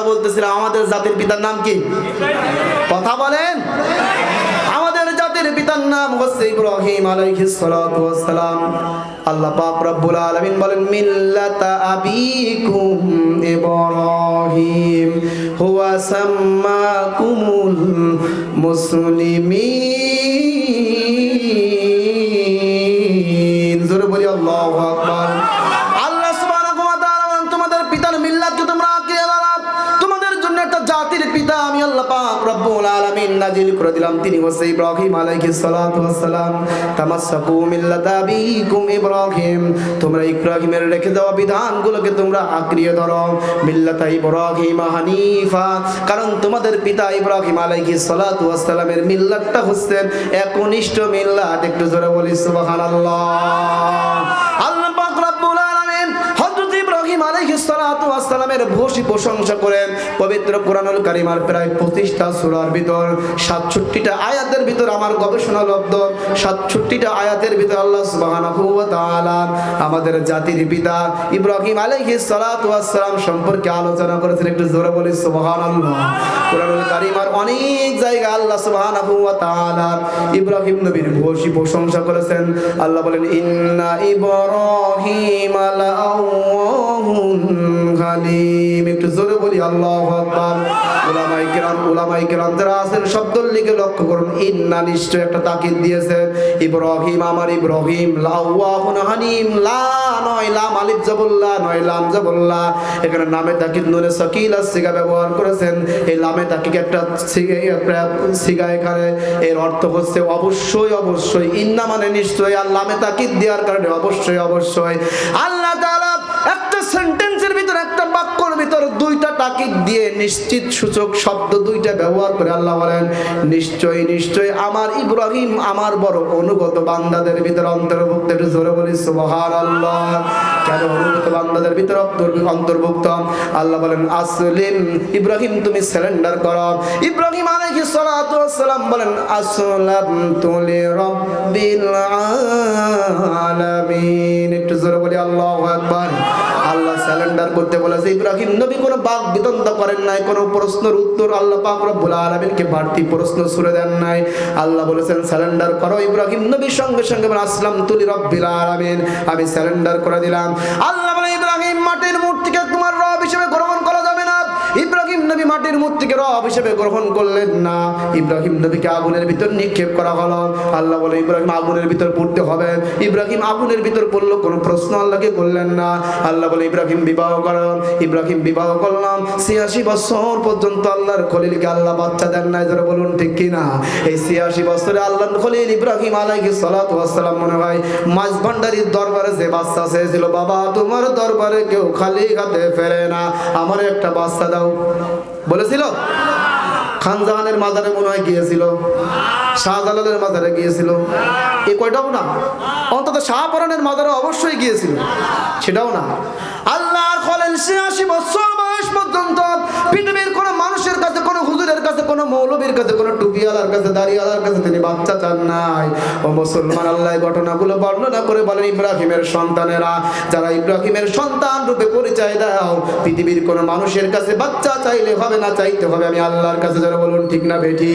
কথা বলতেছিলাম, আমাদের জাতির পিতার নাম কি? কথা বলেন। আমাদের জাতির পিতার নাম হচ্ছে ইব্রাহিম আলাইহিস সালাতু ওয়াসসালাম আল্লাহ পাক রব্বুল আলামিন বলেন, মিল্লাতা আবিকুম ইব্রাহিম, হুয়া সাম্মাকুমুল মুসলিমিন। নাজিল করে দিলাম তিনি হচ্ছে ইব্রাহিম আলাইহিস সালাতু ওয়াস সালাম। তামাসসাকু মিল্লাতা আবিকুম ইব্রাহিম। তোমরা ইব্রাহিমের রেখে দেওয়া বিধানগুলোকে তোমরা আঁকড়িয়ে ধরো। মিল্লাতা ইব্রাহিম হানিফা। কারণ তোমাদের পিতা ইব্রাহিম আলাইহিস সালাতু ওয়াস সালামের মিল্লাতটা হচ্ছে একনিষ্ঠ মিল্লাত। একটু জোরে বলি, সুবহানাল্লাহ। ওয়াস ভূষী প্রশংসা করেন পবিত্র কোরআনুল কারীমার প্রায় 25টা সূরার ভিতর 67টা আয়াতের ভিতর আমার গবেষণা লব্ধ। 67টা আয়াতের ভিতর আল্লাহ আমাদের জাতির পিতা ইব্রাহিম আলাইহিস সালাম সম্পর্কে আলোচনা করেছেন। একটু জোরে বলি, সুবহানাল্লাহ। কোরআনুল কারীমার অনেক জায়গা আল্লাহ সুবহানাহু ইব্রাহিম নবীর ভূষী প্রশংসা করেছেন। আল্লাহ বলেন, ইন্না ইব্রাহিম হালিম একটু জোরে বলি, আল্লাহু আকবার। উলামায়ে কেরাম উলামায়ে কেরাম, যারা আছেন লিখে লক্ষ্য করুন, ইন্না নিশ্চয় একটা তাকিদ দিয়েছেন ইব্রাহিম আমার ইব্রাহিম লাআওয়াহুন হালিম লা নয় লাম আলিফ জাবুল্লাহ নয় লাম জাবুল্লাহ এখানে নামে তাকিদ নুনে সিগা ব্যবহার করেছেন। এই লামে তাকিদ একটা সিগা এখানে। এর অর্থ হচ্ছে অবশ্যই অবশ্যই, ইন্না মানে নিশ্চয়ই আর লামে তাকিদ দেওয়ার কারণে অবশ্যই অবশ্যই। আল্লাহ একটা সেন্টেন্সের ভিতর একটা বাক্যর ভিতর দুইটা তাকিদ দিয়ে নিশ্চিত সূচক শব্দ দুইটা ব্যবহার করে আল্লাহ বলেন, নিশ্চয়ই নিশ্চয়ই আমার ইব্রাহিম আমার বড় অনুগত বান্দাদের ভিতর অন্তর্ভুক্ত। জোরে বলি, সুবহানাল্লাহ। কেন অনুগত বান্দাদের ভিতর অন্তর্ভুক্ত? আল্লাহ বলেন, আসলিম, ইব্রাহিম তুমি সারেন্ডার করো। ইব্রাহিম আলাইহিস সালাতু সালাম বলেন, আসলামতু লিরাব্বিল আলামিন। একটু জোরে বলি, আল্লাহু আকবার। আল্লাহ স্যালেন্ডার করতে বলেছে, ইব্রাহিম নবী কোনো বাক বিতন্ত করেন নাই, কোনো প্রশ্নের উত্তর আল্লাহ পাক রব্বুল আলমিনকে বাড়তি প্রশ্ন ছুড়ে দেন নাই। আল্লাহ বলেছেন স্যালেন্ডার করো ইব্রাহিম নবীর সঙ্গে সঙ্গে, বলে, আসলাম তুলি রব্বিল আলামিন। আমি স্যালেন্ডার করে দিলাম। আল্লাহ বলে, ইব্রাহিম মাটির মূর্তিকে তোমার রব হিসেবে মাটির মূর্তিকে রব হিসেবে গ্রহণ করলেন না। ইব্রাহিম নবীকে আগুনের ভিতর নিক্ষেপ করা হলো। আল্লাহ বলে, ইব্রাহিম, আগুনের ভিতর পড়তে হবে। ইব্রাহিম, আগুনের ভিতর পড়ল, কোনো প্রশ্ন আল্লাহকে করলেন না। আল্লাহ বলে, ইব্রাহিম, বিবাহ করো। ইব্রাহিম বিবাহ করলাম। ছিয়াশি বছর পর্যন্ত আল্লাহর খলিলকে আল্লাহ বাচ্চা দেন নাই ধরে বলুন ঠিক কিনা এই ছিয়াশি বছরে আল্লাহর খলিল ইব্রাহিম ওয়াস সালাম মনে হয় মাঝ ভান্ডারির দরবারে যে বাচ্চা চেয়েছিল, বাবা, তোমার দরবারে কেউ খালি হাতে ফেরে না। আমার একটা বাচ্চা দাও। বলেছিল? খানজাহানের মাজারে মনে হয় গিয়েছিল। শাহজালালের মাজারে গিয়েছিল। এ কয়টাও না? অন্তত শাহপরানের মাজারে অবশ্যই গিয়েছিল। সেটাও না। ছিয়াশি বছর বয়স পর্যন্ত পৃথিবীর কোনো মানুষের কাছে, কোনো হুজুরের কাছে, কোনো মৌলবীর কাছে, কোনো টুপিওয়ালার কাছে, দাড়িওয়ালার কাছে তিনি বাচ্চা চান নাই। ও মুসলমান, আল্লাহ ঘটনাগুলো বর্ণনা করে বলেন, ইব্রাহিমের সন্তানেরা, যারা ইব্রাহিমের সন্তান রূপে পরিচয় দাও, পৃথিবীর কোনো মানুষের কাছে বাচ্চা চাইলে হবে না, চাইতে হবে। আমি আল্লাহর কাছে যারা বলুন, ঠিক না বেঠি?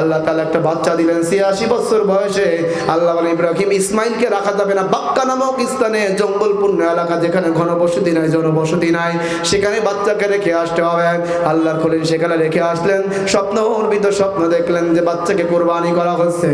আল্লাহ তাআলা একটা বাচ্চা দিলেন, ছিয়াশি বছর বয়সে। আল্লাহ বলেন, ইব্রাহিম ইসমাইলকে রাখা যাবে না, বাক্কা নামক স্থানে, জঙ্গলপূর্ণ এলাকা যেখানে ঘনবসতি নাই, জনবসতি নাই। সেখানে বাচ্চাকে রেখে আসতে হবে। আল্লাহর খলিল সেখানে রেখে আসলেন। স্বপ্ন অর্পিত স্বপ্ন দেখলেন যে বাচ্চাকে কোরবানি করা হচ্ছে।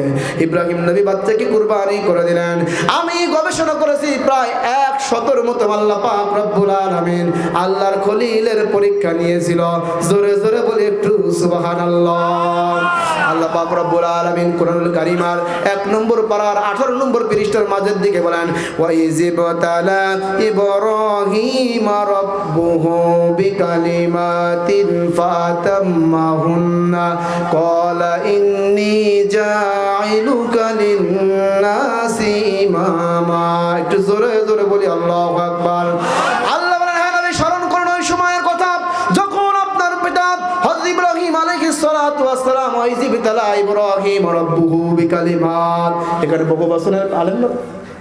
ইব্রাহিম নবী বাচ্চাকে কোরবানি করে দিলেন। আমি গবেষণা করেছি প্রায় এক শতর মতো আল্লাহ পাক রব্বুল আলামিন আল্লাহর খলিলের পরীক্ষা নিয়েছিল। জোরে জোরে বলে একটু সুবহানাল্লাহ। আল্লাহ পাক রব্বুল আলামিন কোরআনুল কারীমার এক নম্বর পারার 18 নম্বর পৃষ্ঠার মাঝের দিকে বলেন ওয়া ইজিবতালা ইব্রাহিম রাব্বুহু বিকালিমাতিন ফাতাম্মাহুন্না ক্বালা ইন্নী জাইলুকা লিন-নাসি ইমামা একটু জোরে জোরে বলি, আল্লাহু আকবার। বিতালা ইব্রাহিম রাব্বুহু বিকালিমাত। এখানে বহু বছরের আলেম না?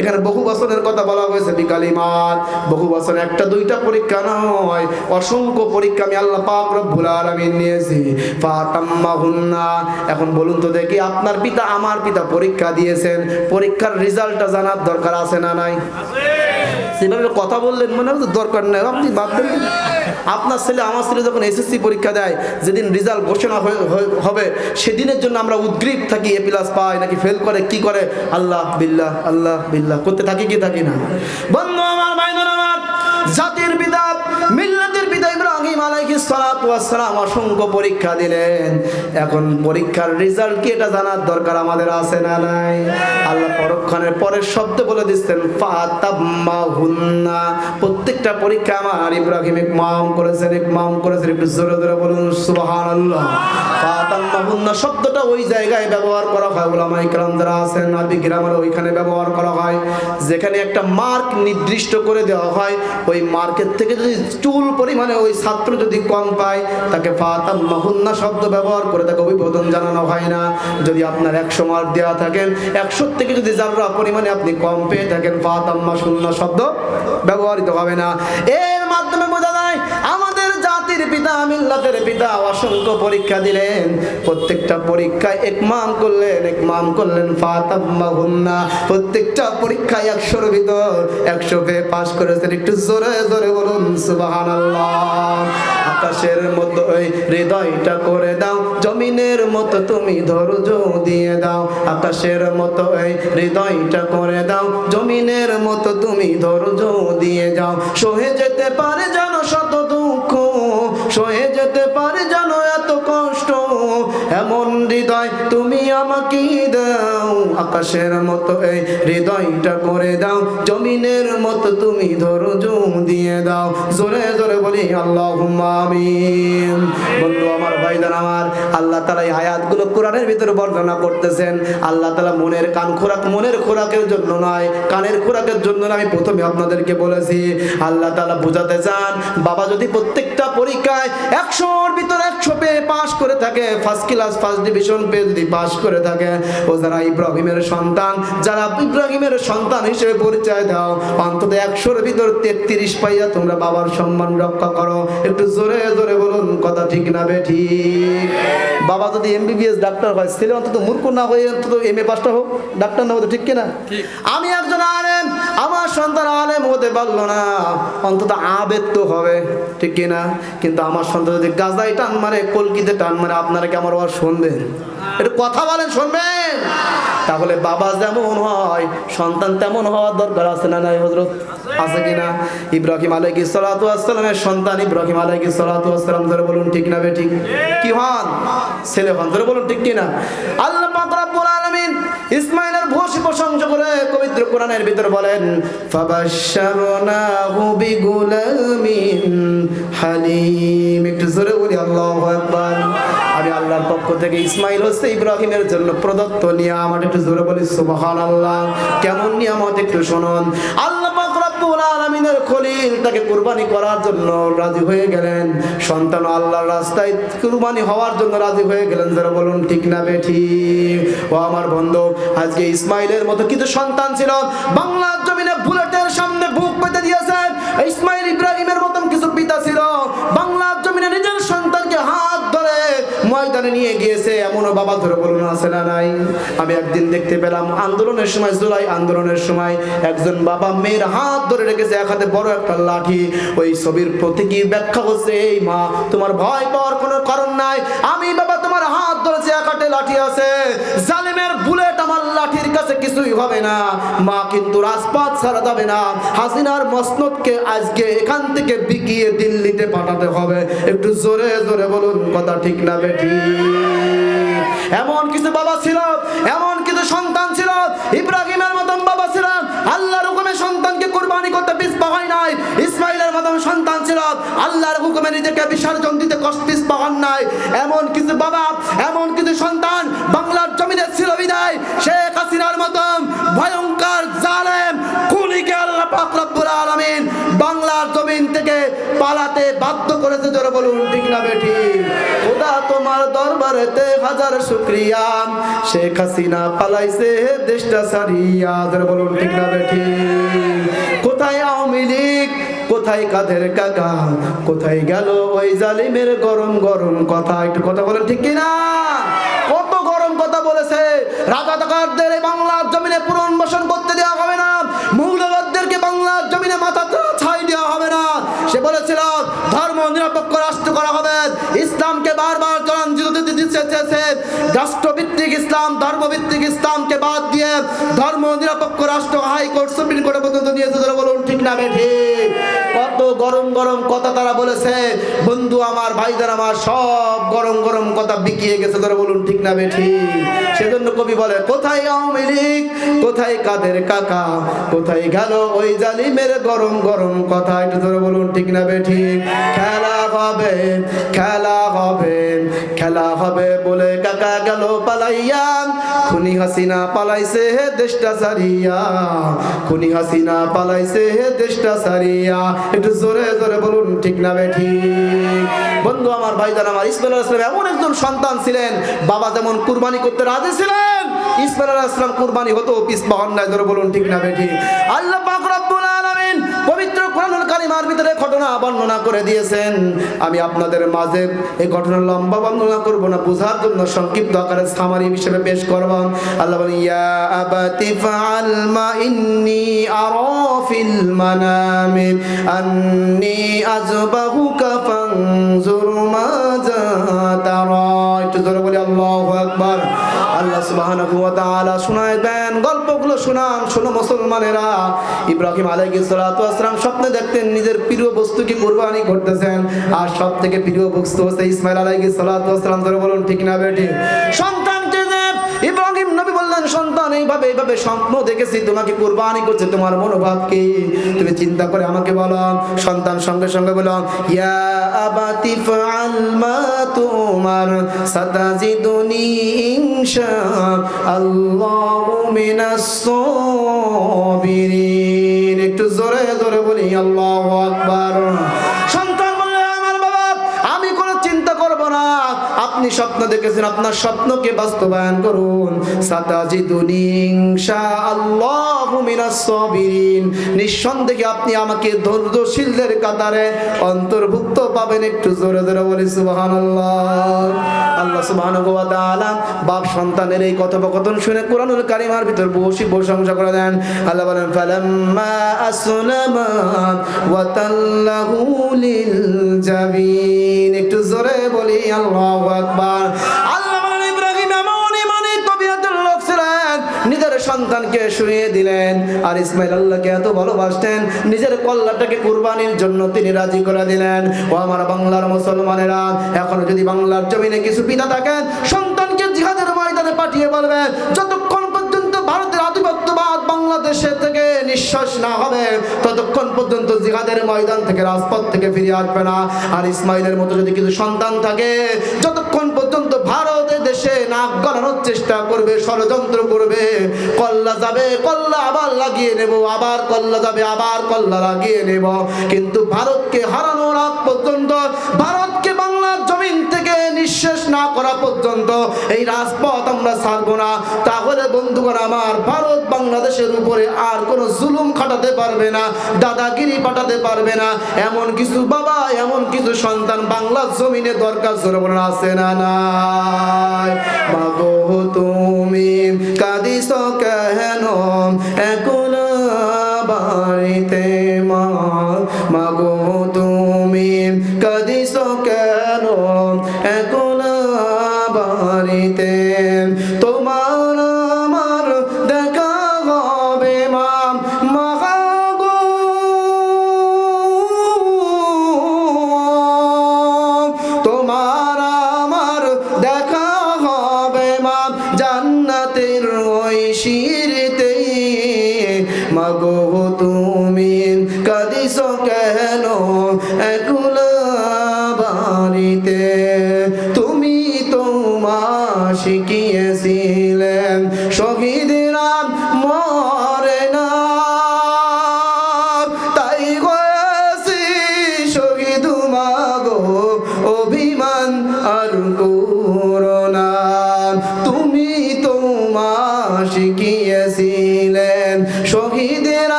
এখানে বহু বছরের কথা বলা হয়েছে বিকালিমাত। বহু বছর একটা দুইটা পরীক্ষা নয়। অসংখ্য পরীক্ষা আমি আল্লাহ পাক রব্বুল আলামিন নিয়েছি। ফাতাম্মাহুন্না। এখন বলুন তো দেখি, আপনার পিতা আমার পিতা পরীক্ষা দিয়েছেন। পরীক্ষার রেজাল্টটা জানার দরকার আছে না নাই? সেভাবে কথা বললেন মনে হচ্ছে দরকার নেই। আপনি দেন আপনার ছেলে, আমার ছেলে যখন এসএসসি পরীক্ষা দেয়, যেদিন রেজাল্ট ঘোষণা হবে, সেদিনের জন্য আমরা উদ্গ্রীব থাকি এ প্লাস পাই নাকি ফেল করে, কি করে? আল্লাহ বিল্লাহ আল্লাহ বিল্লাহ, করতে থাকি কি থাকি না। বন্ধু আমার, ভাই জাতির পিতা, মিল্লাতের পিতা ইব্রাহিম আলাইহিস সালাম সালাম অসংখ্য পরীক্ষা দিলেন। এখন পরীক্ষার রেজাল্ট কি এটা জানার দরকার আমাদের আছে না নাই? আল্লাহ পরক্ষণের পরের শব্দ বলে দিচ্ছেন প্রত্যেকটা পরীক্ষা আমার ইব্রাহিম ইকমাম করেছেন ইকমাম করেছেন। একটু জোরে জোরে বলুন শব্দটা ওই জায়গায় ব্যবহার করা হয় ওলামা ইকরাম যারা আছেন গ্রামারে ওইখানে ব্যবহার করা হয়। যেখানে একটা মার্ক নির্দিষ্ট করে দেওয়া হয়, ওই মার্কের থেকে যদি চুল পরিমাণে ওই ছাত্র যদি কম পায় তাকে ফাতাম মাহুন্না শব্দ ব্যবহার করে তাকে অভিবোধন জানানো হয় না। যদি আপনার একশো মার্ক দেওয়া থাকেন, একশো থেকে যদি যারা পরিমাণে আপনি কম পেয়ে থাকেন ফাতাম্মা শূন্য শব্দ ব্যবহৃত হবে না। এর মাধ্যমে বোঝা যায়, আমাদের জাতির পিতা, মিল্লাতের পিতা অসংখ্য পরীক্ষা দিলেন। প্রত্যেকটা পরীক্ষায় একমাম করলেন একমাম করলেন ফাতাম্মা হুন্না প্রত্যেকটা পরীক্ষায় একশোর ভিতর একশো পেয়ে পাশ করেছেন। একটু জোরে জোরে বলুন, সুবহানাল্লাহ। আকাশের মতো হৃদয়টা করে দাও। জমিনের মতো তুমি ধৈর্য দিয়ে দাও। আকাশের মতো হৃদয়টা করে দাও। জমিনের মতো তুমি ধৈর্য দিয়ে যাও। সহে যেতে পারে জানো শত দুঃখ, সহে যেতে পারে জানো এত কষ্ট। এমন হৃদয় তুমি আমাকে আকাশের মতো এই হৃদয়টা করে দাও। জমিনের মতো তুমি ধৈর্য দিয়ে দাও। জোরে জোরে বলি আল্লাহ আমিন। বন্ধু, আমার ভাইদান আমার, আল্লাহ তালা এই আয়াতগুলো কোরআনের ভিতরে বর্ণনা করতেছেন। আল্লাহ তালা মনের কান খোরাক মনের খোরাকের জন্য নয়, কানের খোরাকের জন্য আমি প্রথমে আপনাদেরকে বলেছি, আল্লাহ তালা বোঝাতে চান, বাবা যদি প্রত্যেকটা পরীক্ষায় একশোর ভিতরে একশো পেয়ে পাশ করে থাকে ফার্স্ট ক্লাস ফার্স্ট ডিভিশন পেয়ে যদি পাশ করে থাকে, ও যারা ইব্রাহিমের সন্তান যারা ইব্রাহিমের সন্তান হিসেবে পরিচয় দাও। অন্তত একশোর ভিতর তেত্রিশ পাইয়া তোমরা বাবার সম্মান রক্ষা করো। একটু জোরে জোরে বলুন কথা ঠিক না বে ঠিক? বাবা যদি এমবিবিএস ডাক্তার হয় ছেলে অন্তত মূর্খ না হয়ে অন্তত এম এ পাসটা হোক ডাক্তার না হতে ঠিক কিনা? আমি একজন আলেম আমার সন্তান আলেম হতে পারল না। অন্তত আবেদ তো হবে ঠিক কিনা? কিন্তু আমার সন্তান যদি গাজায় টান মারে কলকিতে টান মারে আপনারা কি আমার আবার শুনবেন? একটু কথা বলেন, শুনবেন? তাহলে বাবা যেমন হয়, সন্তান তেমন হওয়ার দরকার আছে না নাই হজরত আছে কিনা ইব্রাহিম আলাইহিস সালাতু ওয়াসসালামের সন্তান ইব্রাহিম আলাইহিস সালাতু ওয়াসসালাম, ধরে বলুন ঠিক না বে ঠিক কি হন? ছেলে হন, ধরে বলুন ঠিক কিনা আল্লাহ পাক রব্বুল আলামিন ইসমাইলের ভূষি প্রশংসা করে পবিত্র কোরআনের ভিতর বলেন, ফাবাশশারনাহু বিগুলামিন হালিম। একটু জোরে বলি, আল্লাহু আকবার। পক্ষ থেকে ইসমাইল হচ্ছে ইব্রাহিমের জন্য প্রদত্ত নিয়ামত। একটু জোরে বলি, সুবহানাল্লাহ। কেমন নিয়ামত একটু শুনুন। আল্লাহ ইসমাইলের মতো কিছু সন্তান ছিল, বাংলার জমিনে বুলেটের সামনে বুক পেতে দিয়েছেন। ইসমাইল ইব্রাহিমের মতন কিছু পিতা ছিল বাংলার ময়দানে নিয়ে গিয়েছে, এমনও বাবা ধরে বলুন, আছে না নাই? আমি একদিন দেখতে পেলাম, আন্দোলনের সময়, জুলাই আন্দোলনের সময় একজন বাবা মেয়ের হাত ধরে রেখেছে, এক হাতে বড় একটা লাঠি। ওই ছবির প্রতীকী ব্যাখ্যা হচ্ছে, এই মা, তোমার ভয় পাওয়ার কোনো কারণ নাই। আমি বাবা তোমার হাত ধরেছি, এক হাতে লাঠি আছে। জালিমের বুলেট আমার লাঠির কাছে কিছুই হবে না। মা কিন্তু রাজপথ ছাড়া যাবে না। হাসিনার মসনদকে আজকে এখান থেকে বিকিয়ে দিল্লিতে পাঠাতে হবে। একটু জোরে জোরে বলুন, কথা ঠিক না বেটি এমন কিছু বাবা ছিল এমন কিছু সন্তান ছিল ইব্রাহিমের মতন বাবা ছিল আল্লাহর নাই। ইসমাইলের মতন সন্তান ছিল। আল্লাহর হুকুমে নিজেকে বিসর্জন দিতে নাই। এমন কিছু বাবা, এমন কিছু সন্তান বাংলার জমিনে ছিল বিদায়। শেখ হাসিনার মতন ভয়ঙ্কর জালেম আল্লাহ বাংলার জমিন থেকে পালাতে বাধ্য করেছে। জোরে বলুন, ঠিক না বেঠি? খোদা তোমার দরবারেতে হাজার শুকরিয়া। শেখ হাসিনা পালাইছে দেশটা সারিয়া জোরে বলুন, ঠিক না বেঠি? কোথায় আওয়ামী লীগ? কোথায় কাদের কাকা? কোথায় গেল ওই জালিমের গরম গরম কথা? একটু কথা বলেন ঠিক কিনা? কত গরম কথা বলেছে। রাজাকারদের বাংলার জমিনে পুনর্বাসন করতে দেওয়া হবে না। সে বলেছিল ধর্ম নিরপেক্ষ রাষ্ট্র করা হবে। ইসলামকে বারবার চলাঞ্জিত চেয়েছে। রাষ্ট্রভিত্তিক ইসলাম, ধর্মভিত্তিক ইসলামকে বাদ দিয়ে ধর্ম নিরপেক্ষ রাষ্ট্র হাইকোর্ট সুপ্রিম কোর্টে পর্যন্ত নিয়েছে বলুন, ঠিক না বেঠি কত গরম গরম কথা তারা বলেছে। বন্ধু আমার ভাইদের আমার, সব গরম গরম কথা বিকিয়ে গেছে। ধরে বলুন, ঠিক না বেঠি? সেজন্য কবি বলে, কোথায় আওয়ামী লীগ? কোথায় কাদের কাকা? কোথায় গেল ওই জালিমের গরম গরম কথা? একটু ধরে বলুন, ঠিক না বেঠি? খেলা হবে খেলা হবে খেলা হবে বলে কাকা গেল পালাইয়া। খুনি হাসিনা পালাইছে হে দেশটা সারিয়া খুনি হাসিনা পালাইছে হে দেশটা সারিয়া একটু জোরে জোরে বলুন, ঠিক না বেঠি বন্ধু, আমার ভাই ভাইজান, আমার ইসমাইল আলাইহিস সালাম এমন একজন সন্তান ছিলেন, বাবা যেমন কুরবানি করতে রাজি ছিলেন, ইসমাইল আলাইহিস সালাম কুরবানি হতো, পিস বহন নাই জোরে বলুন, ঠিক না বেঠি আল্লাহ পাক রব্বুল পবিত্র কোরআনুল কারিমার ভিতরে ঘটনা বর্ণনা করে দিয়েছেন। আমি আপনাদের মাঝে এই ঘটনা লম্বা বর্ণনা করব না, বোঝার জন্য সংক্ষিপ্ত আকারে সামারি হিসেবে পেশ করব। আল্লাহ বলেন, ইয়া আবাতি ফাআল মা ইন্নী আরা ফিল মানামি আন্নী আযবাহুকা ফানজুর মাযা তারা একটু জোরে বলি, আল্লাহু আকবার। আল্লাহ তাআলা শোনায় দেন, গল্পগুলো শোনান। শোনো মুসলমানেরা। ইব্রাহিম আলাইহিস সালাতু ওয়াসসালাম স্বপ্নে দেখতেন নিজের প্রিয় বস্তুকে কুরবানি করতেছেন। আর সব থেকে প্রিয় বস্তু হচ্ছে ইসমাইল আলাইহিস সালাতু ওয়াসসালাম ধরে বলুন, ঠিক না বেটি সন্তানকে সন্তান, এইভাবে এইভাবে স্বপ্ন দেখেছি, তোমাকে কুরবানি করছে, তোমার মনোভাব কি? তুমি চিন্তা করে আমাকে বলো, সন্তান সঙ্গে সঙ্গে বলো, ইয়া তুমার একটু জোরে জোরে বলি, আল্লাহু আকবার। আপনি স্বপ্ন দেখেছেন, আপনার স্বপ্নকে বাস্তবায়ন করুন। নিঃসন্দেহে আপনি আমাকে ধৈর্যশীলদের কাতারে অন্তর্ভুক্ত পাবেন একটু জোরে জোরে বলি, সুবহানাল্লাহ। আল্লাহ তাআলা বাপ সন্তানের এই কথোপকথন শুনে কোরআনুল কারিমার ভিতর বসি প্রশংসা করে দেন। আল্লাহ বলেন, ফালাম্মা আসলামা ওয়া লিল জাবিন। একটু জোরে বলি, আল্লাহু আকবার। আল্লাহ ইব্রাহিম এমন ইমানি লোক ছিলেন। নিজের সন্তানকে দিলেন। আর ইসমাইল আল্লাহকে এত ভালোবাসতেন, নিজের কল্লাটাকে কুরবানির জন্য তিনি রাজি করে দিলেন। ও আমার বাংলার মুসলমানেরা যদি বাংলার জমিনে কিছু পিতা থাকেন সন্তানকে জিহাদের ময়দানে পাঠিয়ে বলবে যতক্ষণ পর্যন্ত ভারতের আধিপত্যবাদ বাংলাদেশের থেকে নিঃশ্বাস না হবে, ততক্ষণ পর্যন্ত জিহাদের ময়দান থেকে রাজপথ থেকে ফিরে আসবে না। আর ইসমাইলের মতো যদি কিছু সন্তান থাকে, যতক্ষণ পর্যন্ত ভারতের দেশে নাক গলানোর চেষ্টা করবে, ষড়যন্ত্র করবে। কল্লা যাবে, কল্লা আবার লাগিয়ে নেব, আবার কল্লা যাবে, আবার কল্লা লাগিয়ে নেব। কিন্তু ভারতকে হারানোর আগ পর্যন্ত থেকে নিঃশেষ না করা পর্যন্ত এই রাজপথ আমরা ছাড়বো না। তাহলে বন্ধুগণ, আমার ভারত বাংলাদেশের উপরে আর কোনো জুলুম খাটাতে পারবে না, দাদাগিরি পাঠাতে পারবে না। এমন কিছু বাবা, এমন কিছু সন্তান বাংলার জমিনে দরকার জোরবন আছে না নাই? তুমি কাঁদিস কেন? এখন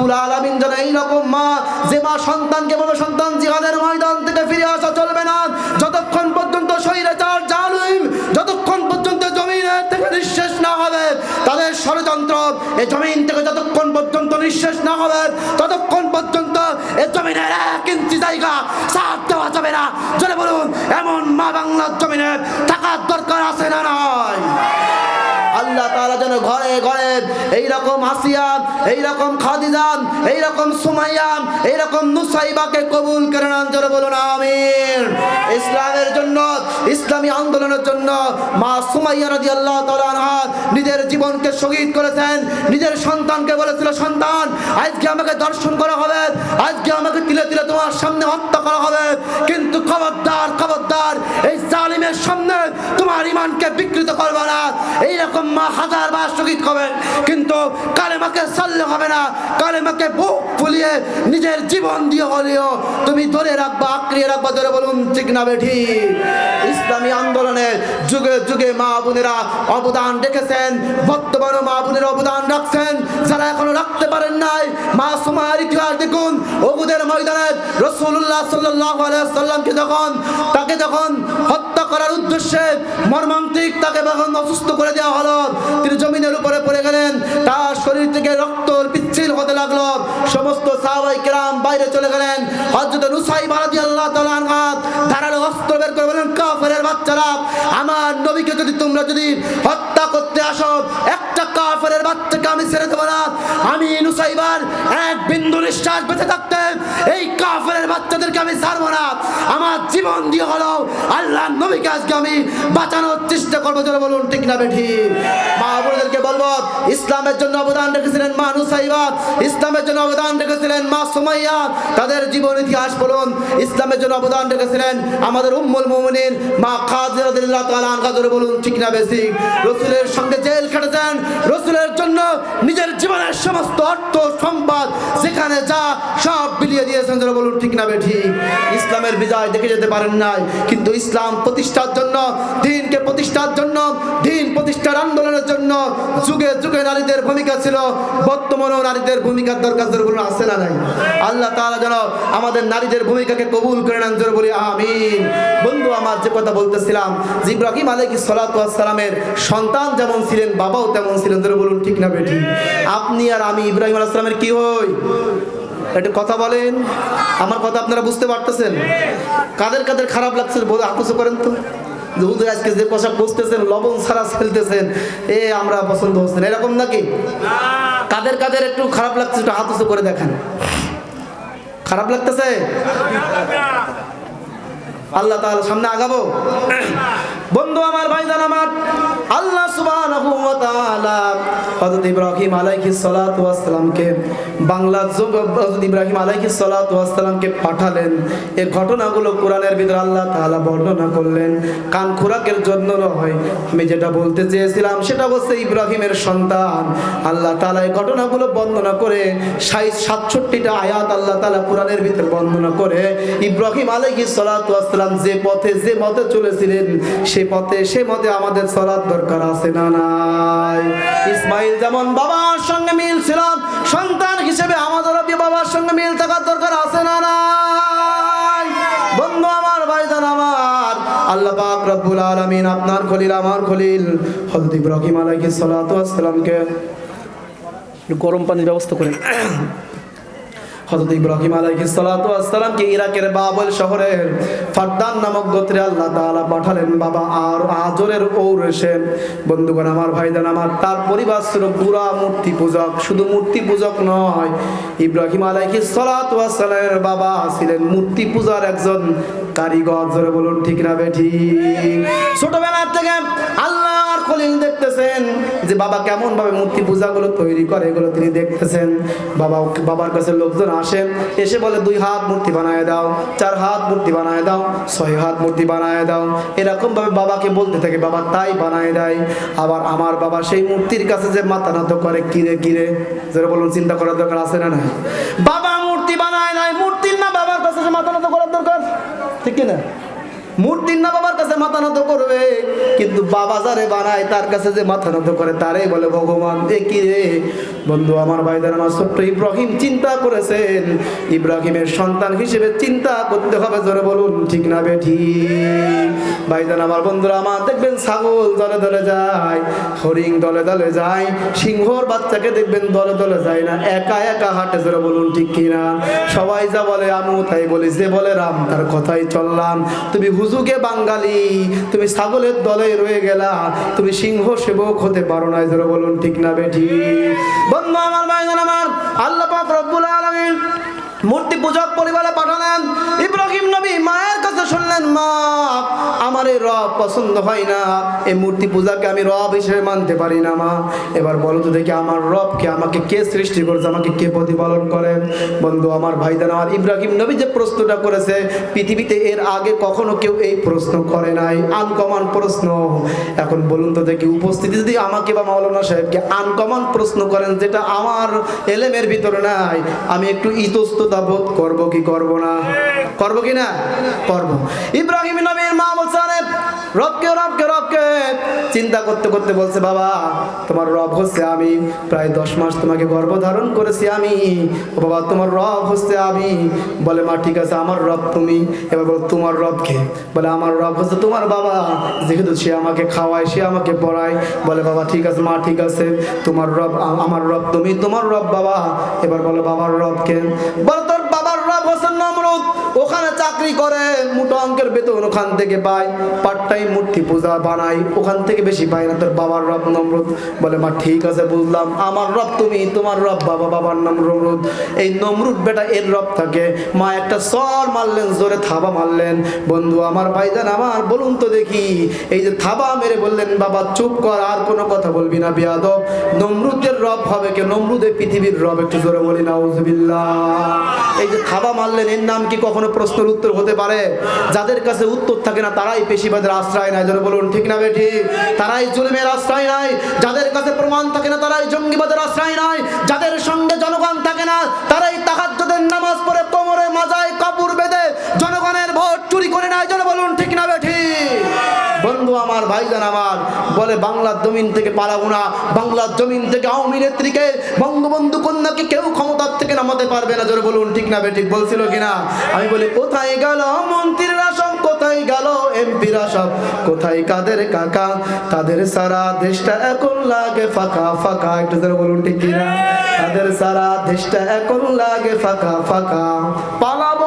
রব্বুল আলামিন যেন এইরকম মা, যে মা সন্তানকে বলবে সন্তান জিহাদের ময়দান থেকে ফিরে আসা চলবে না। যতক্ষণ পর্যন্ত স্বৈরাচার জালিম, যতক্ষণ পর্যন্ত জমিনের থেকে নিঃশেষ না হবে, তাদের ষড়যন্ত্র এই জমিন থেকে যতক্ষণ পর্যন্ত নিঃশেষ না হবে, ততক্ষণ পর্যন্ত এই জমিনের এক ইঞ্চি জায়গা সাথ দেওয়া যাবে না। জোরে বলুন, এমন মা বাংলার জমিনে থাকার দরকার আছে না নয় আল্লাহ তারা যেন ঘরে ঘরে এইরকম আসিয়ান এইরকম খাদিজান এইরকম সুমাইয়ান এইরকম নুসাইবাকে কবুল করে নেন, জোরে বলুন, আমিন। ইসলামের জন্য, ইসলামী আন্দোলনের জন্য মা সুমাইয়া রাদিয়াল্লাহু আল্লাহ নিজের জীবনকে শহীদ করেছেন, নিজের সন্তানকে বলেছিল, সন্তান, আজকে আমাকে দর্শন করা হবে, আজকে আমাকে তিলে তিলে তোমার সামনে হত্যা করা হবে। কিন্তু খবরদার খবরদার, এই জালিমের সামনে তোমার ইমানকে বিকৃত করবে না। এইরকম মা হাজার শহীদ হবে কিন্তু কালেমাকে সাল্লে হবে না। কালেমাকে বুক ফুলিয়ে নিজের জীবন দিয়ে হলেও তুমি ধরে রাখবা, আঁকড়িয়ে রাখবা, ধরে বলুন, ঠিক না বেঠি? ইসলামী আন্দোলনে যুগে যুগে মা বোনেরা অবদান রেখেছেন বর্তমানে মা বোনেরা অবদান রাখছেন। যারা এখনও রাখতে পারেন নাই, মা সুমার ইতিহাস দেখুন। ওগুদের ময়দানে রসুল্লাহ সাল্লাহ সাল্লামকে যখন, তাকে যখন হত্যা করার উদ্দেশ্যে মর্মান্তিক তাকে যখন অসুস্থ করে দেওয়া হলো, তিনি জমিনের উপরে পড়ে গেলেন, তার শরীর থেকে রক্ত পিচ্ছিল হতে লাগল। সমস্ত সাহাবাই কেরাম বাইরে চলে গেলেন। হজরত নুসাই বারাদি আল্লাহ ধারালো অস্ত্র বের করে বলেন কাফেরের বাচ্চারা, আমার নবীকে যদি তোমরা যদি হত্যা করতে আসো, একটা কাফেরের বাচ্চাকে আমি ছেড়ে দেবো না। আমি নুসাইবার এক বিন্দু নিঃশ্বাস বেঁচে থাকতে এই কাফেরের বাচ্চাদেরকে আমি ছাড়বো না। আমার জীবন দিয়ে হলো আল্লাহ নবীকে আজকে আমি বাঁচানোর চেষ্টা করব। যারা বলুন, ঠিক না বেঠি? মা বোনদেরকে বলব, ইসলামের জন্য অবদান রেখেছিলেন মা নুসাইবা ইসলামের জন্য অবদান রেখেছিলেন মা সুমাইয়া। তাদের জীবন ইতিহাস বলুন ইসলামের জন্য অবদান রেখেছিলেন আমাদের উম্মুল মুমিনিন মা খাদিজা রাদিয়াল্লাহু তাআলা আনহা ধরে বলুন, ঠিক না বেশি রসুলের সঙ্গে জেল খেটেছেন, রসুলের জন্য নিজের জীবনের সমস্ত অর্থ, সম্পদ, যেখানে যা সব বিলিয়ে দিয়েছেন ধরে বলুন, ঠিক না বেঠি? ইসলামের বিজয় দেখে যেতে পারেন নাই। কিন্তু ইসলাম প্রতিষ্ঠার জন্য, দিনকে প্রতিষ্ঠার জন্য, দিন প্রতিষ্ঠার আন্দোলনের জন্য যুগে যুগে নারীদের ভূমিকা ছিল। বর্তমানেও নারীদের ভূমিকার দরকার, জোরে বলুন, আছে না নাই? আল্লাহ তাআলা যেন আমাদের নারীদের ভূমিকাকে কবুল করে নেন, জোরে বলি, আমিন। বন্ধু, আমার যে কথা বলতেছিলাম যে ইব্রাহিম ওয়াস সালামের সন্তান যেমন ছিলেন, বাবাও তেমন ছিলেন, জোরে বলুন, ঠিক না বেঠি? আপনি আর আমি ইব্রাহিম আলাইহিস সালামের কি হই? একটু কথা বলেন। আমার কথা আপনারা বুঝতে পারতেছেন? কাদের কাদের খারাপ লাগছে বলে আকুশ করেন তো? হুজুর আজকে যে পোশাক বসতেছেন লবণ ছাড়া ফেলতেছেন, এ আমরা পছন্দ হচ্ছেন এরকম নাকি? কাদের কাদের একটু খারাপ লাগছে একটু হাত করে দেখান। খারাপ লাগতেছে? আল্লাহ তাআলা সামনে আগাবো? বন্ধু আমার ভাইজান আমার, আল্লাহ সুবহানাহু ওয়া তাআলা হযরত ইব্রাহিম আলাইহিস সালাতু ওয়াস সালামকে বাংলা যুগ হযরত ইব্রাহিম আলাইহিস সালাতু ওয়াস সালামকে পাঠালেন। এই ঘটনাগুলো কোরআনের ভিতর আল্লাহ তাআলা বর্ণনা করলেন। কান খোরাকের জন্য নয়, আমি যেটা বলতে চেয়েছিলাম সেটা হচ্ছে ইব্রাহিমের সন্তান। আল্লাহ তাআলা এই ঘটনাগুলো বর্ণনা করে ষাট সাতষট্টিটা আয়াত আল্লাহ তাআলা কোরআনের ভিতর বর্ণনা করে ইব্রাহিম আলাইহিস সালাতু ওয়াস সালাম যে পথে, যে মতে চলেছিলেন, সে পথে সে মতে আমাদের চলার দরকার আছে না নাই? ইসমাইল যেমন বাবার সঙ্গে মিল ছিল, সন্তান হিসেবে আমাদেরও বি বাবার সঙ্গে মিল থাকার দরকার আছে না নাই? বন্ধু আমার, ভাইজান আমার, আল্লাহ পাক রব্বুল আলামিন আপনার খলিল, আমার খলিল, হযরত ইব্রাহিম আলাইহিস সালাতু ওয়াস গরম পানির ব্যবস্থা করেন হযরত ইব্রাহিম আলাইহিস সালাতু ওয়াস সালামকে ইরাকের বাবল শহরের ফারদান নামক গোত্রে আল্লাহ তাআলা পাঠালেন, বাবা, আর আজরের ঔরসে, বন্ধুগণ, আমার ভাইজান, আমার, তার পরিবার ছিল পুরা মূর্তি পূজক, শুধু মূর্তি পূজক নয়, ইব্রাহিম আলাইহিস সালাতু ওয়াস সালামের বাবা ছিলেন মূর্তি পূজার একজন কারিগর। জোরে বলুন, ঠিক না বেঠি ছোটবেলা থেকে আল্লাহর খলিল দেখতেছেন যে বাবা কেমন ভাবে মূর্তি পূজাগুলো তৈরি করে, এগুলো তিনি দেখতেছেন। বাবা বাবার কাছে লোকজন আসেন, এসে বলে, দুই হাত মূর্তি বানায় দাও, চার হাত মূর্তি বানায় দাও, ছয় হাত মূর্তি বানায় দাও। এরকম ভাবে বাবাকে বলতে থাকে, বাবা, তাই বানায় দেয়। আবার আমার বাবা সেই মূর্তির কাছে যে মাথা নত করে কিরে কিরে যারা বলুন, চিন্তা করার দরকার আছে না না বাবা মূর্তি বানায় নাই, মূর্তির না বাবার কাছে যে মাথা নত করার দরকার? ঠিক না? মূর্তির না বাবার কাছে মাথা নত করবে। কিন্তু বাবা যারে বানায়, তার কাছে যে মাথা নত করে তারে বলে, ভগবান কি রে? বন্ধু, আমার ভাইদের আমার ছোট্ট ইব্রাহিম, চিন্তা করেছেন। ইব্রাহিমের সন্তান হিসেবে চিন্তা করতে হবে, জোরে বলুন, ঠিক না বেঠি? ভাইজান আমার বন্ধুরা, আমার দেখবেন ছাগল দলে দলে যায়, হরিণ দলে দলে যায়, সিংহর বাচ্চাকে দেখবেন দলে দলে যায় না, একা একা হাঁটে, জোরে বলুন, ঠিক কিনা? সবাই যা বলে আমু তাই বলি, যে বলে রাম, তার কথাই চললাম। তুমি হুজুকে বাঙালি। তুমি ছাগলের দলে রয়ে গেলা। তুমি সিংহ সেবক হতে পারো না ধরো বলুন, ঠিক না বেঠি? বন্ধু আমার ভাইজান আমার, আল্লাহ রব্বুল আলামিন মূর্তি পূজক রব পছন্দ হয় না। এই মূর্তি পূজাকে আমি রব হিসেবে মানতে পারি না মা। এবার বলো তো দেখি আমার রবকে আমাকে কে সৃষ্টি করেছে আমাকে কে প্রতিপালন করে? বন্ধু আমার ভাইদান আমার ইব্রাহিম নবী যে প্রশ্নটা করেছে পৃথিবীতে এর আগে কখনো কেউ এই প্রশ্ন করে নাই। আনকমন প্রশ্ন। এখন বলুন তো দেখি উপস্থিতি যদি আমাকে বা মাওলানা সাহেবকে আনকমন প্রশ্ন করেন যেটা আমার এলেমের ভিতরে নাই আমি একটু ইতস্ততা বোধ করব কি করব না? করব কি না? করব। ইব্রাহিম নবীর মা বলছে "আরে, রবকে রবকে রবকে। চিন্তা করতে করতে বলছে, বাবা, তোমার রব হচ্ছে আমি। প্রায় দশ মাস তোমাকে গর্ভধারণ করেছি আমি। ও বাবা, তোমার রব হচ্ছে আমি। বলে, মা, ঠিক আছে, আমার রব তুমি। এবার বলো, তোমার রবকে বলে, আমার রব হচ্ছে তোমার বাবা। যেহেতু সে আমাকে খাওয়ায়, সে আমাকে পড়ায়। বলে, বাবা, ঠিক আছে, মা, ঠিক আছে, তোমার রব আমার রব তুমি, তোমার রব বাবা। এবার বলো, বাবার রবকে বলো, তোর বাবার রব হোসেন নমরুদ। ওখানে চাকরি করে, মোটো অঙ্কের বেতন ওখান থেকে পায়। পার্ট টাইম মূর্তি পূজা বানাই ওখান থেকে বেশি পায় না তোর বাবার রব নমরুদ। বলে, মা, ঠিক আছে, বুঝলাম। আমার রব তুমি, তোমার রব বাবা, বাবার নাম নমরুদ। এই নমরুদ বেটা, এর রব থাকে। মা একটা সর মারলেন, জোরে থাবা মারলেন। বন্ধু, আমার ভাইজান, আমার, বলুন তো দেখি। এই যে থাবা মেরে বললেন, বাবা, চুপ কর, আর কোনো কথা বলবি না, বিয়াদব। নমরুদের রব হবে কে? নমরুদের পৃথিবীর রব, একটু জোরে বলি না এই যে থাবা মারলেন, এর নাম কি কখনো প্রশ্নের উত্তর হতে পারে? যাদের কাছে উত্তর থাকে না, তারাই পেশিবাদের আশ্রয় নাই জোরে বলুন, ঠিক না বেঠি? তারাই জুলুমের আশ্রয় নাই যাদের কাছে প্রমাণ থাকে না, তারাই জঙ্গিবাদের আশ্রয় নাই যাদের সঙ্গে জনগণ থাকে না, তারাই তাহাজ্জুদের নামাজ পড়ে কোমরে মাজায় কাপড় বেঁধে জনগণের ভোট চুরি করে নেয়। জোরে বলুন, ঠিক না বেঠি? বন্ধু আমার ভাইজান আমার, বলে বাংলার জমিন থেকে পালাবো না, বাংলার জমিন থেকে আওয়ামী নেত্রীকে, বঙ্গবন্ধু কন্যাকে কেউ ক্ষমতার থেকে নামাতে পারবে না। জোরে বলুন, ঠিক না বেঠিক বলছিল কিনা? আমি বলি, কোথায় গেল মন্ত্রীরা সব কোথায় গেল এমপিরা সব কোথায় কাদের কাকা? তাদের সারা দেশটা এখন লাগে ফাঁকা ফাঁকা। একটু জোরে বলুন, ঠিক কিনা? তাদের সারা দেশটা এখন লাগে ফাঁকা ফাঁকা। পালাবো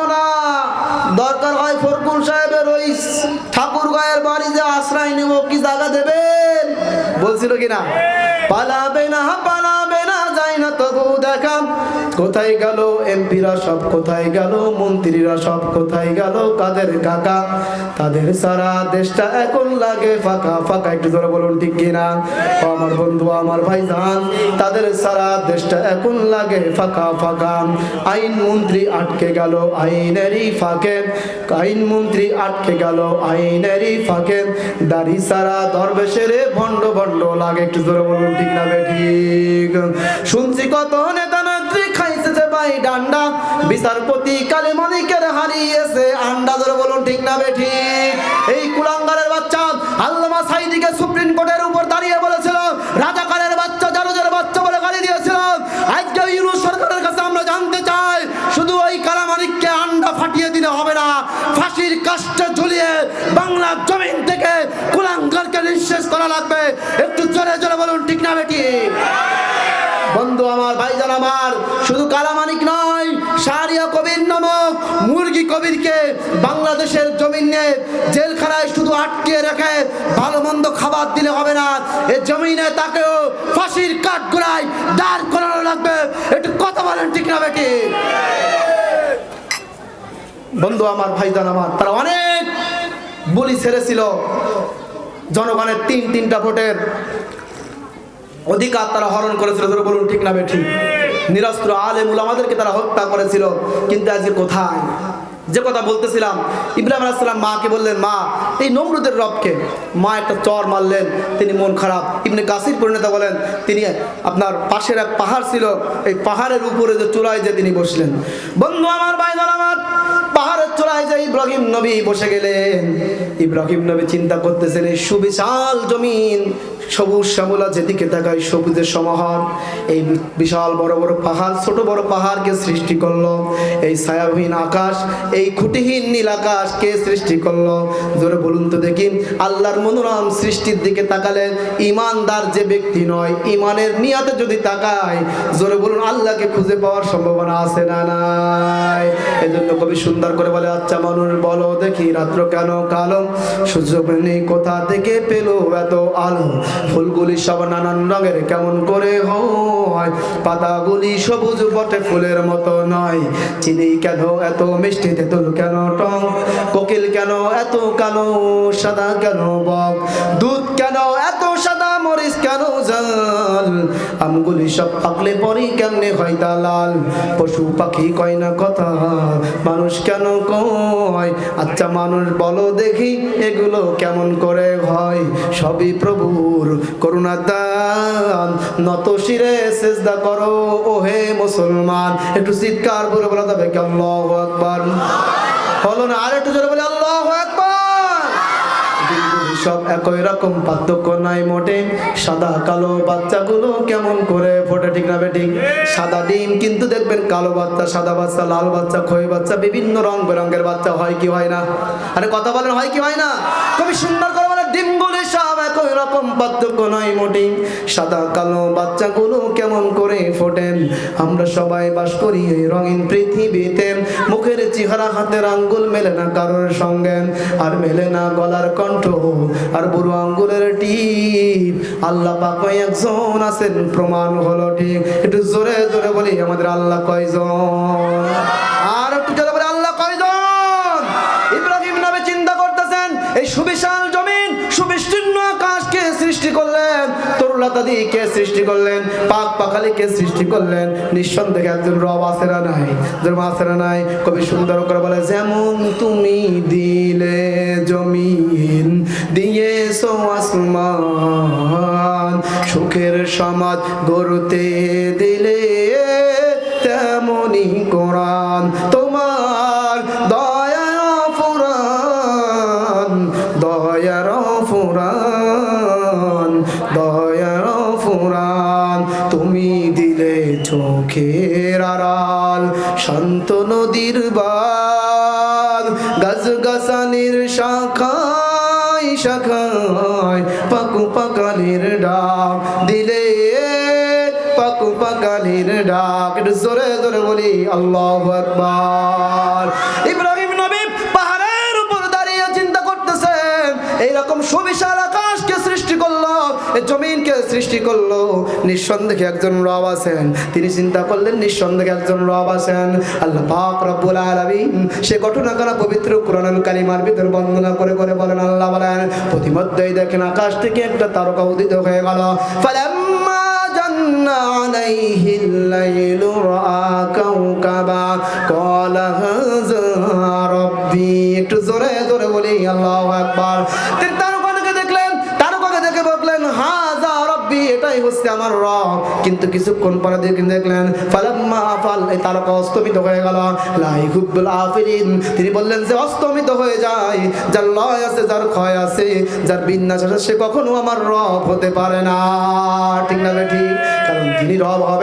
ঠাকুর গায়ের বাড়ি যে আশ্রয় নেব কি জায়গা দেবেন? বলছিল কিনা পালাবে না পালাবে যাই না তবু দেখা। কোথায় গেল এমপিরা সব, কোথায় গেল মন্ত্রীরা সব, কোথায় গেল কাদের কাকা? তাদের সারা দেশটা এখন লাগে ফাঁকা ফাঁকা। একটু ধরে বলুন, ঠিক কিনা? আমার বন্ধু, আমার ভাই ভাইজান, তাদের সারা দেশটা এখন লাগে ফাঁকা ফাঁকা। আইন মন্ত্রী আটকে গেল আইনেরই ফাঁকে। আইন মন্ত্রী আটকে গেল আইনেরই ফাঁকে। দাড়ি সারা দরবেশের ভণ্ড ভণ্ড লাগে। একটু ধরে বলুন, ঠিক না ঠিক? শুনছি কত নেতা নেত্রী খাইছে যে ভাই ডান্ডা। বিচারপতি কালী মানিকের হারিয়েছে আন্ডা, ধরে বলুন ঠিক না বেঠি এই কুলাঙ্গারের বাচ্চা আল্লামা সাইদিকে সুপ্রিম কোর্টের দিলে হবে না। ফাঁসির কাষ্টে ঝুলিয়ে বাংলার জমিন থেকে কুলাঙ্গারকে নিঃশেষ করা লাগবে। একটু জোরে জোরে বলুন, ঠিক না বেটি? বন্ধু আমার, ভাইজান আমার, শুধু কালামানিক নয়, শাহরিয়া কবির নামক মুরগি কবিরকে বাংলাদেশের জমিনে জেলখানায় শুধু আটকে রেখে ভালো মন্দ খাবার দিলে হবে না। এ জমিনে তাকেও ফাঁসির কাঠ গোড়ায় দাঁড় করানো লাগবে। একটু কথা বলেন, ঠিক না বেটি? বন্ধু আমার ভাইজান আমার, তারা অনেক বলি ছেড়েছিল। জনগণের তিন, তিনটা ভোটের অধিকার তারা হরণ করেছিল। ধরে বলুন, ঠিক না ঠিক। নিরস্ত্র আলেমুল আমাদেরকে তারা হত্যা করেছিল, কিন্তু আজকে কোথায়? যে কথা বলতেছিলাম, ইব্রাহিম আলাইসাল্লাম মাকে বললেন, মা, এই নমরুদের রবকে। মা একটা চর মারলেন, তিনি মন খারাপ। ইবনে কাসির পরিণত বলেন, তিনি আপনার পাশের এক পাহাড় ছিল, এই পাহাড়ের উপরে যে চূড়ায় যে তিনি বসলেন। বন্ধু আমার ভাইজান আমার পাহাড়ের চূড়ায় যে ইব্রাহিম নবী বসে গেলেন ইব্রাহিম নবী চিন্তা করতেছেন এই সুবিশাল জমিন সবুজ শ্যামলা যেদিকে তাকায় সবুজের সমাহার, এই বিশাল বড় বড় পাহাড়, ছোট বড় পাহাড়কে সৃষ্টি করল। এই ছায়াহীন আকাশ, এই খুঁটিহীন নীল আকাশ কে সৃষ্টি করল। জোরে বলুন তো দেখি, আল্লাহর মনোরম সৃষ্টির দিকে তাকালে ইমানদার যে ব্যক্তি নয়, ইমানের নিয়াতে যদি তাকায়, জোরে বলুন আল্লাহকে খুঁজে পাওয়ার সম্ভাবনা আছে না নাই? এই জন্য কবি সুন্দর করে বলে আচ্ছা মানুষ বলো দেখি রাত্র কেন কালো? সূর্য কোথা থেকে পেল এত আলো? ফুলগুলি সব নানান রঙের, কেমন করে হয়? পাতাগুলি সবুজ বটে, ফুলের মতো নয়। চিনি কেন এত মিষ্টি, তেঁতুল কেন টং কোকিল কেন এত কালো, সাদা কেন বক? দুধ কেন এত সাদা, মরিচ কেন জাল? আমগুলি সব পাকলে পরই কেমনে হয় তা লাল? পশু পাখি কয় না কথা, মানুষ কেন কয়? আচ্ছা মানুষ বলো দেখি, এগুলো কেমন করে হয়? সবই প্রভুর করুণা দান। নত শিরে সেজদা করো ও হে মুসলমান। একটু চিৎকার করে বলা যাবে কি? আল্লাহু আকবার। হলো না আর একটু জোরে বলে আল্লাহু আকবার। সব একই রকম পার্থক্য নাই মোটে। সাদা, কালো বাচ্চাগুলো কেমন করে ফোটে, ঠিক না বেঠিক সাদা ডিম কিন্তু দেখবেন কালো বাচ্চা, সাদা বাচ্চা, লাল বাচ্চা খই বাচ্চা, বিভিন্ন রং বেরঙের বাচ্চা, হয় কি হয় না? আরে কথা বলেন, হয় কি হয় না? খুবই সুন্দর বলে সব একই রকম, পার্থক্য নয় মোটেই। সাদা, কালো বাচ্চাগুলো কেমন করে ফোটেন? আমরা সবাই বাস করি এই রঙিন পৃথিবীতে। মুখের চেহারা, হাতের আঙ্গুল মেলে না কারোর সঙ্গে। আর মেলে না গলার কণ্ঠ আর বুড়ো আঙ্গুলের টিপ। আল্লাহ পাক একজন আছেন, প্রমাণ হলো ঠিক। একটু জোরে জোরে বলি, আমাদের আল্লাহ কয়জন? সৃষ্টি করলেন তরুলতা দিয়ে কে সৃষ্টি করলেন, পাক পাখালি কে সৃষ্টি করলেন, নিঃসন্দেহে একজন রব না নাই? আছে না নাই? কবি সুন্দর করে বলে, যেমন তুমি দিলে জমিন, দিয়েছ আসমান, সুখের সমাজ গড়তে দিলে তেমনি কোরআন শান্ত নদীর বাদ গাছ গাছানির শাখায় শাখায় পাকু পাকালির ডাক দিলে, পাকু পাকালির ডাক। একটু জোরে জোরে বলি, আল্লাহু আকবার। ইব্রাহিম নবী পাহাড়ের উপর দাঁড়িয়ে চিন্তা করতেছেন, এইরকম সুবিশাল আকাশকে সৃষ্টি করল জমিনকে সৃষ্টি করল নিঃসন্দেহে একজন রব আছেন। তিনি চিন্তা করলেন, নিঃসন্দেহে একজন রব আছেন। আল্লাহ পাক রব্বুল আলামিন সে ঘটনা করা পবিত্র কোরআন কালিমার ভিতর বন্দনা করে করে বলেন, আল্লাহ বলেন, প্রতিমধ্যেই দেখেন আকাশ থেকে একটা তারকা উদিত হয়ে গেল। ফালাম্মা জান্না আলাইহি লাইলু রা কাওকাবা। ক্বালা হাযা একটু জোরে জোরে বলি, আল্লাহু আকবার। এটাই হচ্ছে আমার রব। কিন্তু কিছুক্ষণ পরে দেখেন দেখলেন, ফালাম্মা ফাল, এই তারকা অস্তমিত হয়ে গেল। লাই হুব্বুল আফিরিন তিনি বললেন যে, অস্তমিত হয়ে যায়। যার লয় আছে, যার ক্ষয় আছে, যার বিন্যাস আছে, সে কখনো আমার রব হতে পারে না। ঠিক না ঠিক? কারণ তিনি রব হবে।